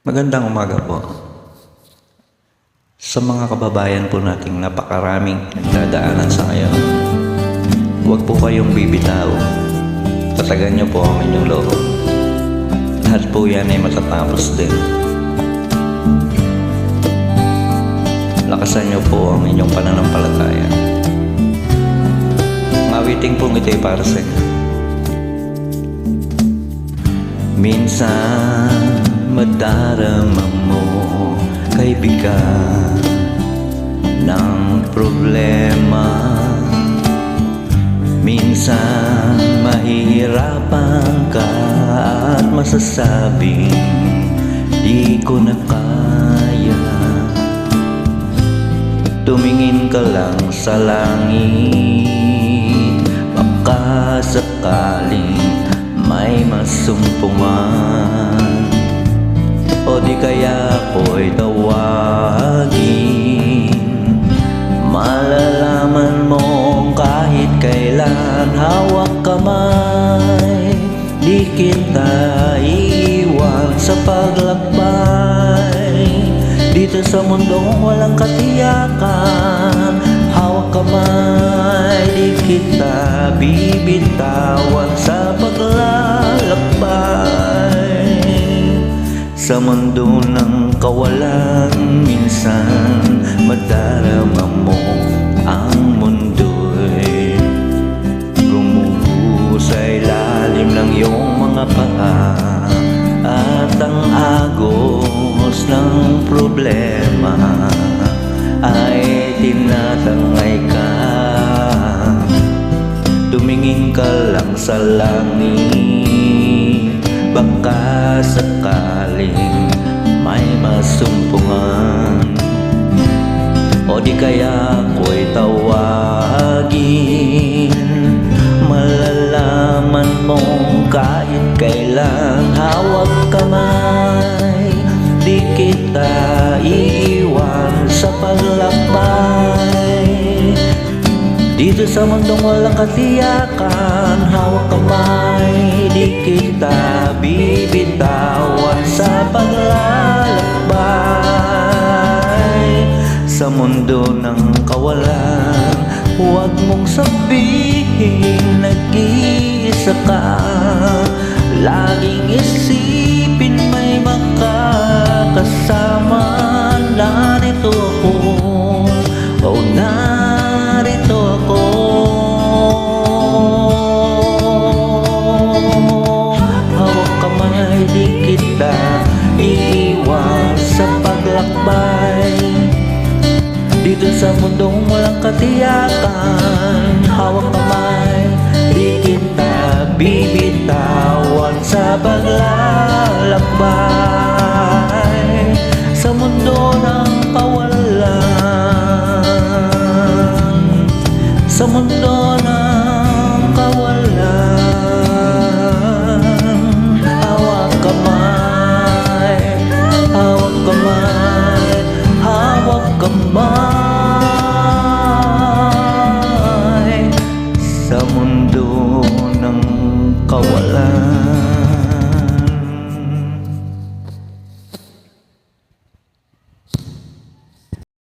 Magandang umaga po. Sa mga kababayan po nating napakaraming nagdadaanan sa ngayon, huwag po kayong bibitaw. Tatagan niyo po ang inyong loob. Lahat po yan ay matatapos din. Lakasan niyo po ang inyong pananampalataya. Mawiting pong ito ay para sa inyo. Minsan madarama mo kaibigan ng problema. Minsan mahihirapan ka at masasabing di ko na kaya. Tumingin ka lang sa langit Baka sakaling may masumpungan O di kaya ko'y tawagin? Malalaman mo kahit kailan hawak kamay Di kita iiwan sa paglakbay. Dito sa mundong walang katiyakan. Hawak kamay Di kita bibitawan Sa mundo ng kawalan Minsan madarama mo ang mundo'y Gumuho sa ilalim ng iyong mga paa At ang agos ng problema Ay tinatangay ka. Tumingin ka lang sa langit Baka sakaling may masumpungan. O di kaya ko'y tawagin Malalaman mong kahit kailan hawag kamay Di kita iiwan dito sa mundong walang katiyakan Hawak kamay Di kita bibitawan Sa paglalakbay. Sa mundo ng kawalan Huwag mong sabihin Nag-iisa ka. Laging isipin di kita iiwan sa paglakbay. Dito sa mundong walang katiyakan Hawak kamay, di kita bibitawan sa paglalakbay. Sa mundo ng kawalan Sa mundo